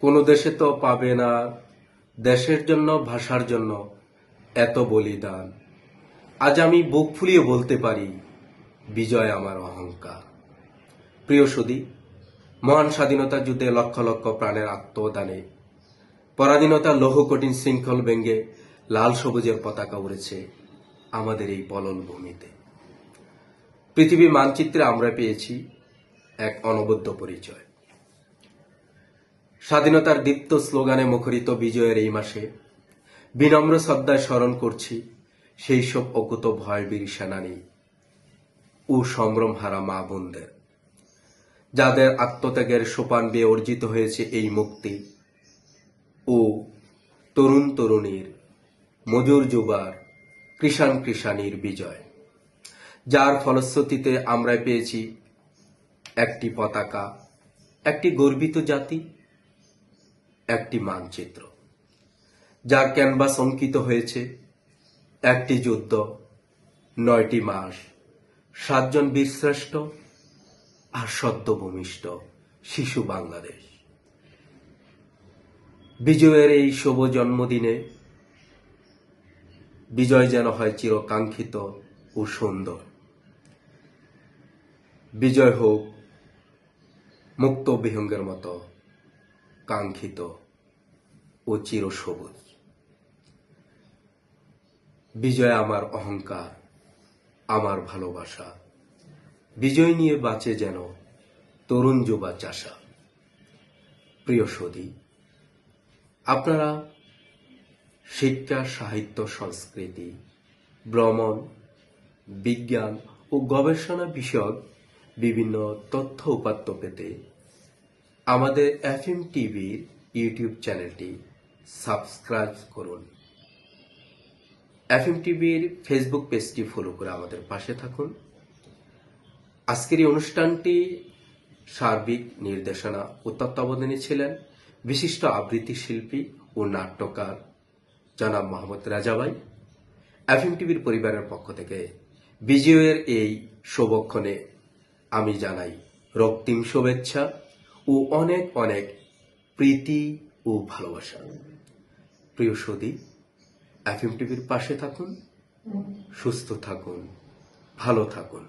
কোনো দেশে তো পাবে না। দেশের জন্য, ভাষার জন্য এত বলিদান। আজ আমি বুক ফুলিয়ে বলতে পারি, বিজয় আমার অহংকার। প্রিয় সুদী, মহান স্বাধীনতা যুদ্ধে লক্ষ লক্ষ প্রাণের আত্মদানে, পরাধীনতা লৌহ কঠিন শৃঙ্খল ভেঙ্গে লাল সবুজের পতাকা উড়েছে আমাদের এই পলল ভূমিতে। পৃথিবী মানচিত্রে আমরা পেয়েছি এক অনবদ্য পরিচয়। স্বাধীনতার দীপ্ত স্লোগানে মুখরিত বিজয়ের এই মাসে বিনম্র শ্রদ্ধায় স্মরণ করছি সেই সব অকুত ভয়বীর সেনানী ও সম্ভ্রম হারা মা বোনদের। যাদের আত্মত্যাগের সোপান বেয়ে অর্জিত হয়েছে এই মুক্তি ও তরুণ তরুণীর মজুর যুবার কৃষাণ কৃষাণীর বিজয়। যার ফলশ্রুতিতে আমরা পেয়েছি একটি পতাকা, একটি গর্বিত জাতি একটি মানচিত্র যার ক্যানভাস অঙ্কিত হয়েছে। একটি যুদ্ধ, নয়টি মাস, সাতজন বীরশ্রেষ্ঠ আর সদ্য ভূমিষ্ঠ শিশু বাংলাদেশ। বিজয়ের এই শুভ জন্মদিনে বিজয় যেন হয় চিরকাঙ্ক্ষিত ও সুন্দর। বিজয় হোক মুক্ত বিহঙ্গের মতো। কাঙ্ক্ষিত ও চিরসবুজ বিজয় আমার অহংকার, আমার ভালোবাসা। বিজয় নিয়ে বাঁচে যেন তরুণ যুবা চাষা। প্রিয় সদী আপনারা শিক্ষা, সাহিত্য, সংস্কৃতি, ভ্রমণ, বিজ্ঞান ও গবেষণা বিষয়ক বিভিন্ন তথ্য উপাত্ত পেতে আমাদের এফএম টিভির ইউটিউব চ্যানেলটি সাবস্ক্রাইব করুন। এফএম টিভির ফেসবুক পেজটি ফলো করে আমাদের পাশে থাকুন। আজকের এই অনুষ্ঠানটি সার্বিক নির্দেশনা ও তত্ত্বাবধানে ছিলেন বিশিষ্ট আবৃত্তি শিল্পী ও নাট্যকার জনাব মোহাম্মদ রাজাবাই এফএম টিভির পরিবারের পক্ষ থেকে বিজয়ের এই শুভক্ষণে আমি জানাই রক্তিম শুভেচ্ছা। ও অনেক অনেক প্রীতি ও ভালোবাসা। প্রিয় সদী এফএম টিভির পাশে থাকুন, সুস্থ থাকুন, ভালো থাকুন।